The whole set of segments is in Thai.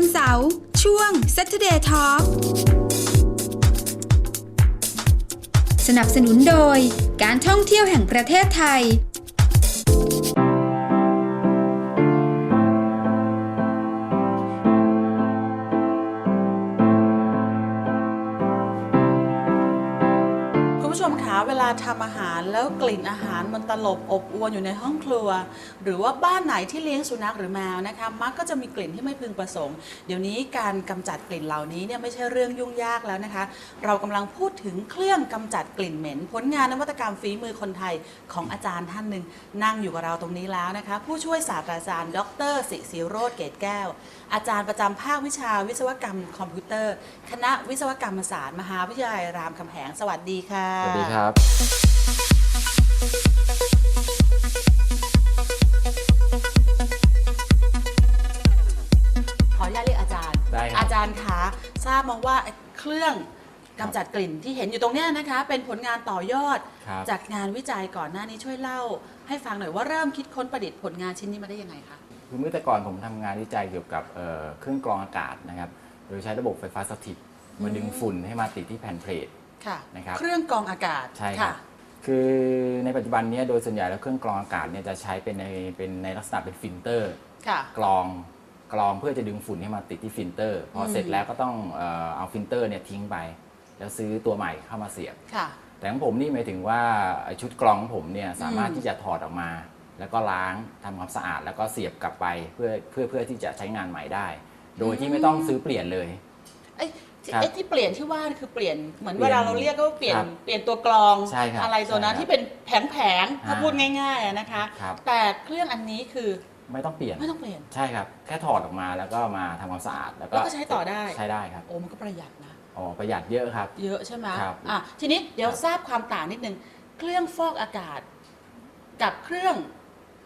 วันเสาร์ช่วง Saturday Talk สนับสนุนโดยการท่องเที่ยวแห่งประเทศไทย เวลาทำอาหารแล้วกลิ่นอาหารมันตลบอบอวนอยู่ในห้องครัว หรือว่าบ้านไหนที่เลี้ยงสุนัขหรือแมวนะคะมักก็จะมีกลิ่นที่ไม่พึงประสงค์ เดี๋ยวนี้การกำจัดกลิ่นเหล่านี้เนี่ยไม่ใช่เรื่องยุ่งยากแล้วนะคะ เรากำลังพูดถึงเครื่องกำจัดกลิ่นเหม็น ผลงานนวัตกรรมฝีมือคนไทยของอาจารย์ท่านหนึ่งนั่งอยู่กับเราตรงนี้แล้วนะคะ ผู้ช่วยศาสตราจารย์ ดรสิศิโรธเกตแก้ว อาจารย์ประจำภาควิชาวิศวกรรมคอมพิวเตอร์ คณะวิศวกรรมศาสตร์มหาวิทยาลัยรามคำแหงสวัสดีค่ะสวัสดีครับขออนุญาตเรียกอาจารย์ ได้ครับ อาจารย์คะทราบมาว่าไอ้เครื่องกำจัดกลิ่นที่เห็นอยู่ตรงเนี้ยนะคะ เป็นผลงานต่อยอด ครับ จากงานวิจัยก่อนหน้านี้ช่วยเล่า ให้ฟังหน่อยว่าเริ่มคิดค้นประดิษฐ์ผลงานชิ้นนี้มาได้ยังไงคะ คือเมื่อแต่ก่อนผมทำงานวิจัยเกี่ยวกับเอ่อเครื่องกรองอากาศนะครับ โดยใช้ระบบไฟฟ้าสถิตมาดึงฝุ่นให้มาติดที่แผ่นเพลท ค่ะนะครับเครื่องกรองอากาศใช่ครัค่ะบคือในปัจจุบันเนี้โดยส่วนใหญ่แล้วเครื่องกรองอากาศเนี่ยจะใช้เป็นในเป็นในลักษณะเป็นฟิลเตอร์ค่ะกรองกรองเพื่อจะดึงฝุ่นให้มาติดที่ฟิลเตอร์ พออมเสร็จแล้วก็ต้องเอ่อเอาฟิลเตอร์เนี่ยทิ้งไป แล้วซื้อตัวใหม่เข้ามาเสียบค่ะแต่ของผมนี่หมายถึงว่าไอ้ชุดกรองของผมเนี่ยสามารถอืมที่จะถอดออกมา แล้วก็ล้างทำความสะอาด แล้วก็เสียบกลับไปเพื่อเพื่อเพื่อที่จะใช้งานใหม่ได้ โดยที่ไม่ต้องซื้อเปลี่ยนเลยไอ้ที่ ครับไอ้ที่เปลี่ยนที่ว่าคือเปลี่ยนเหมือนเปลี่เวยนลาเราเรียกก็เปลี่ยนครับเปลี่ยนตัวกรองใช่ครับอะไรตัวนั้นใช่ครับที่เป็นแผงๆถ้าอ่าพูดง่ายๆอะนะคะ ครับ แต่เครื่องอันนี้คือไม่ต้องเปลี่ยน ไม่ต้องเปลี่ยน ใช่ครับ แค่ถอดออกมาแล้วก็มาทำความสะอาดแล้วก็แล้วก็ใช้ต่อได้ ใช้ได้ครับ โอ้มันก็ประหยัดนะอ๋อ ประหยัดเยอะครับ เยอะใช่ไหมครับ อะทีนี้เดี๋ยวครับทราบความต่างนิดนึงเครื่องฟอกอากาศ กับเครื่อง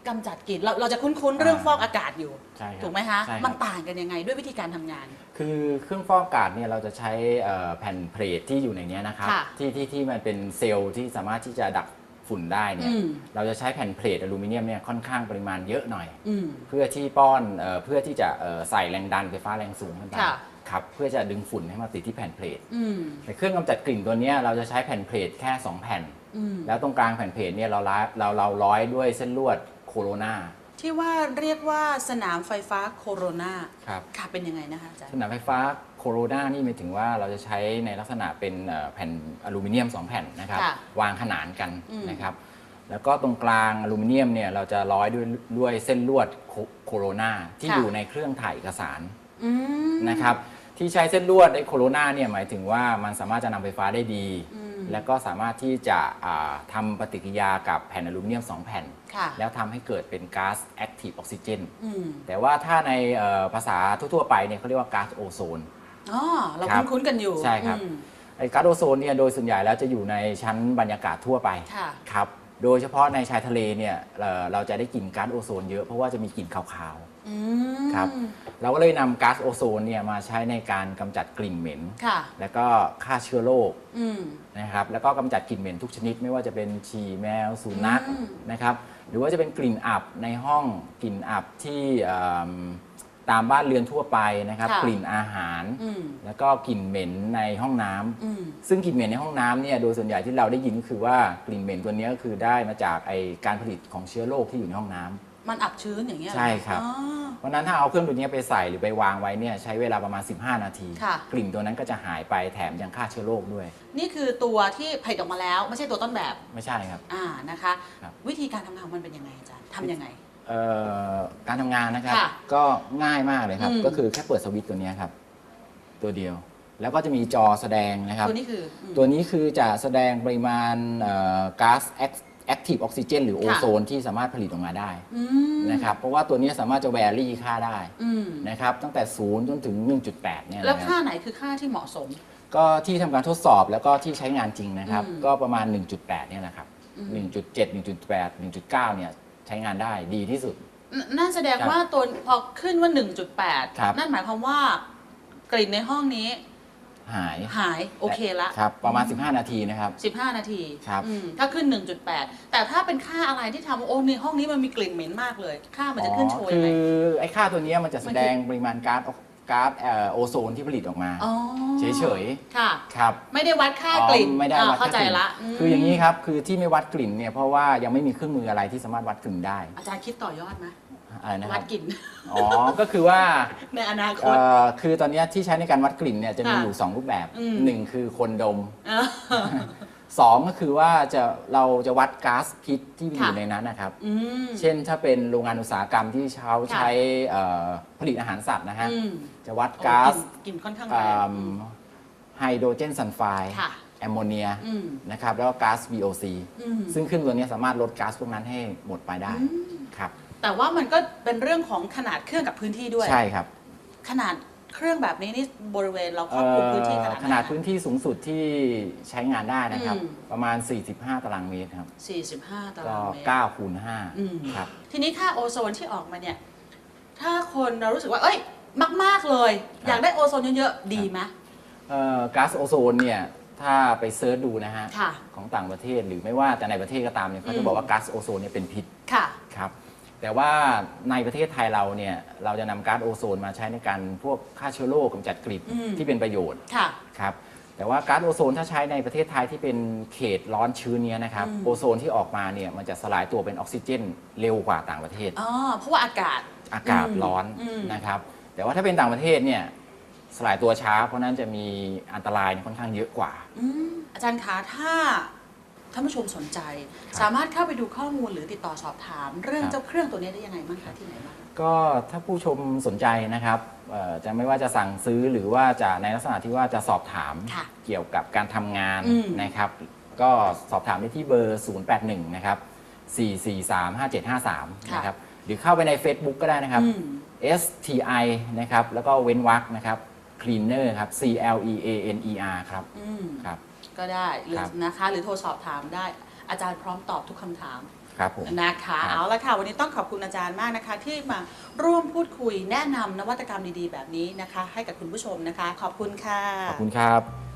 กำจัดกลิ่นเราเราจะคุ้นๆเรื่องฟอกอากาศอยู่ ใช่ครับถูกไหมคะ ใช่ครับ มันต่างกันยังไงด้วยวิธีการทำงาน คือเครื่องฟอกอากาศเนี่ยเราจะใช้เอ่อแผ่นเพลทที่อยู่ในเนี้ยนะครับค่ะที่ที่ที่มันเป็นเซลล์ที่สามารถที่จะดักฝุ่นได้เนี่ยอืม เราจะใช้แผ่นเพลทอลูมิเนียมเนี่ยค่อนข้างปริมาณเยอะหน่อย อืม เพื่อที่ป้อนเอ่อเพื่อที่จะเอ่อใส่แรงดันไฟฟ้าแรงสูงขึ้นไปค่ะ ครับเพื่อจะดึงฝุ่นให้มาติดที่แผ่นเพลทอืมแต่เครื่องกำจัดกลิ่นตัวเนี้ยเราจะใช้แผ่นเพลทแค่2แผ่น อืมแล้วตรงกลางแผ่นเพลทเนี่ยเราร้อยเราเราร้อยด้วยเส้นลวด โคโรนาที่ว่าเรียกว่าสนามไฟฟ้าโคโรนาครับค่ะเป็นยังไงนะคะอาจารสย์นามไฟฟ้าโคโรนานี่หมายถึงว่าเราจะใช้ในลักษณะเป็นเอ่อแผ่นอลูมิเนียม 2 แผ่นนะครับค่ะวางขนานกันอืมนะครับแล้วก็ตรงกลางอลูมิเนียมเนี่ยเราจะร้อยด้วยด้วยเส้นลวดโคโคโรนาที่อยู่ในเครื่องถ่ายเอกสารอืมนะครับที่ใช้เส้นลวดไอ้โคโรนาเนี่ยหมายถึงว่ามันสามารถจะนำไฟฟ้าได้ดีอืม และก็สามารถที่จะอ่าทำปฏิกิริยากับแผ่นอลูมิเนียม 2 แผ่นค่ะแล้วทำให้เกิดเป็นก๊าซแอคทีฟออกซิเจนอืมแต่ว่าถ้าในเอ่อภาษาทั่ว ๆ ไปเนี่ยเขาเรียกว่าก๊าซโอโซนอ๋อเราครับคุ้นๆกันอยู่ใช่ครับอืมไอ้ก๊าซโอโซนเนี่ยโดยส่วนใหญ่แล้วจะอยู่ในชั้นบรรยากาศทั่วไปค่ะครับโดยเฉพาะในชายทะเลเนี่ยเอ่อเราจะได้กลิ่นก๊าซโอโซนเยอะเพราะว่าจะมีกลิ่นคาวอืมครับๆ เราก็เลยนำก๊าซโอโซนเนี่ยมาใช้ในการกำจัดกลิ่นเหม็น ค่ะ แล้วก็ฆ่าเชื้อโรคอืม นะครับ แล้วก็กำจัดกลิ่นเหม็นทุกชนิด ไม่ว่าจะเป็นฉี่แมวสุนัขอืม นะครับ หรือว่าจะเป็นกลิ่นอับในห้องกลิ่นอับที่เอิ่มตามบ้านเรือนทั่วไปนะครับ ค่ะ กลิ่นอาหาร อืม แล้วก็กลิ่นเหม็นในห้องน้ำ อืม ซึ่งกลิ่นเหม็นในห้องน้ำเนี่ยโดยส่วนใหญ่ที่เราได้ยินก็คือว่ากลิ่นเหม็นตัวเนี้ยก็คือได้มาจากไอการผลิตของเชื้อโรคที่อยู่ในห้องน้ำ มันอับชื้นอย่างเงี้ยเหอใช่ครับ อ๋อ เพราะฉะนั้นถ้าเอาเครื่องตัวเนี้ยไปใส่หรือไปวางไว้เนี่ยใช้เวลาประมาณ 15 นาที ค่ะ กลิ่นตัวนั้นก็จะหายไปแถมยังฆ่าเชื้อโรคด้วย นี่คือตัวที่ผลิตออกมาแล้ว ไม่ใช่ตัวต้นแบบ ไม่ใช่ครับ อ่านะคะ ครับ วิธีการทำงานของมันเป็นยังไงอาจารย์ทำยังไง เอ่อการทำงานนะครับ ค่ะก็ง่ายมากเลยครับ อืม ก็คือแค่เปิดสวิตช์ตัวเนี้ยครับ ตัวเดียว แล้วก็จะมีจอแสดงนะครับ ตัวนี้คืออืม ตัวนี้คือจะแสดงปริมาณเอ่อก๊าซ แอคทีฟออกซิเจนหรือโอค่ะโซนที่สามารถผลิตออกมาได้อืมนะครับเพราะว่าตัวนี้สามารถจะแวรี่ค่าได้อืมนะครับตั้งแต่0จนถึง 1.8เนี่ยแล้วนะคค่ารับไหนคือค่าที่เหมาะสม ก็ที่ทำการทดสอบแล้วก็ที่ใช้งานจริงนะครับอืมก็ประมาณ 1.8เนี่ยนะครับอืม1.7 1.8 1.9เนี่ยใช้งานได้ดีที่สุดนนั่นแสดงครับว่าตัวพอขึ้นว่าครับ1.8 นั่นหมายความว่ากลิ่นในห้องนี้ หายหายโอเคละ ครับประมาณ 15 นาทีนะครับ 15 นาทีครับอืมถ้าขึ้น 1.8 แต่ถ้าเป็นค่าอะไรที่ทำว่าโอ้ในห้องนี้มันมีกลิ่นเหม็นมากเลย ค่ามันจะขึ้นโชว์คืยังไงอไอ้ค่าตัวเนี้ยมันจะแสดงปริมาณก๊าซก๊าซเอ่อโอโซนที่ผลิตออกมา อ๋อเฉยค่ะๆครับไม่ได้วัดค่ากลิ่นอ๋อไม่ได้อ่าวัดเข้าใจค่กลิ่นละมคืออย่างนี้ครับ คือที่ไม่วัดกลิ่นเนี่ยเพราะว่ายังไม่มีเครื่องมืออะไรที่สามารถวัดกลิ่นได้ อาจารย์คิดต่อยอดไหม อะไรนะควัรัดบกลิ่น อ๋อก็คือว่า ในอนาคเอ่ตอคือตอนเนี้ยที่ใช้ในการวัดกลิ่นเนี่ยจะมีค่ะอยู่ 2 รูปแบบอืม หนึ่งคือคนดมเออ สองก็คือว่าจะเราจะวัดก๊าซพิษที่อยู่ค่ะในนั้นนะครับ อืม เช่นถ้าเป็นโรงงานอุตสาหกรรมที่เขาค่ะ ใช้เอ่อผลิตอาหารสัตว์นะฮะ อืมจะวัดโอ้ก๊าซกลิ่นกลิ่นค่อนข้างแรงอืม ไฮโดรเจนซัลไฟด์ค่ะ แอมโมเนียอืมนะครับแล้วก็ก๊าซ VOC อืม ซึ่งขึ้นตัวเนี้ยสามารถลดก๊าซพวกนั้นให้หมดไปได้ครับ แต่ว่ามันก็เป็นเรื่องของขนาดเครื่องกับพื้นที่ด้วย ใช่ครับ ขนาดเครื่องแบบนี้นี่บริเวณเราครเอ่อบคลุมอพื้นที่ขนาดไหขนาดพื้นที่สูงสุดที่ใช้งานได้นะครับอืมประมาณ 45 ตารางเมตรครับ 45 ตาก็รางเมตร9คูณอืม5ครับ ทีนี้ค่าโอโซนที่ออกมาเนี่ย ถ้าคนเรารู้สึกว่า เอ้ย มาก ๆ เลยครับอยากได้โอโซนเยอะ ๆ ดีไหมเอ่อก๊าซโอโซนเนี่ย ถ้าไปเซิร์ชดูนะฮะค่ะของต่างประเทศหรือไม่ว่าแต่ในประเทศก็ตามเนี่ยเขาอืจะมบอกว่าก๊าซโอโซนเนี่ยเป็นพิษ ค่ะ ครับ แต่ว่าในประเทศไทยเราเนี่ยเราจะนำก๊าซโอโซนมาใช้ในการพวกฆ่าเชื้อโรคกำจัดกลิ่นอืม ที่เป็นประโยชน์ ค่ะ ครับแต่ว่าก๊าซโอโซนถ้าใช้ในประเทศไทยที่เป็นเขตร้อนชื้นเนี้ยนะครับอืมโอโซนที่ออกมาเนี่ยมันจะสลายตัวเป็นออกซิเจนเร็วกว่าต่างประเทศ อ๋อ เพราะว่าอากาศ อากาศร้อนอืม นะครับแต่ว่าถ้าเป็นต่างประเทศเนี่ยสลายตัวช้า เพราะฉะนั้นจะมีอันตรายค่อนข้างเยอะกว่า อืมอาจารย์คะถ้า ท่านผู้ชมสนใจครับสามารถเข้าไปดูข้อมูลหรือติดต่อสอบถาม เรื่องครับเจ้าเครื่องตัวนี้ได้ยังไงบ้างคะที่ไหนบ้าง ก็ถ้าผู้ชมสนใจนะครับเอ่อจะไม่ว่าจะสั่งซื้อหรือว่าจะในลักษณะที่ว่าจะสอบถามค่ะเกี่ยวกับการทำงานอืม นะครับ ก็สอบถามได้ที่เบอร์ 081 นะครับ 443 5753 นะครับ หรือเข้าไปใน Facebook ก็ได้นะครับ อืม STI นะครับ แล้วก็เว้นวรรคนะครับ Cleaner ครับ C L E A N E R ครับ อืม ครับ ก็ได้หรือครับนะคะ หรือโทรสอบถามได้ อาจารย์พร้อมตอบทุกคำถาม ครับผม นะคะครับ เอาละค่ะ วันนี้ต้องขอบคุณอาจารย์มากนะคะ ที่มาร่วมพูดคุยแนะนำนวัตกรรมดีๆ แบบนี้นะคะ ให้กับคุณผู้ชมนะคะ ขอบคุณค่ะ ขอบคุณครับ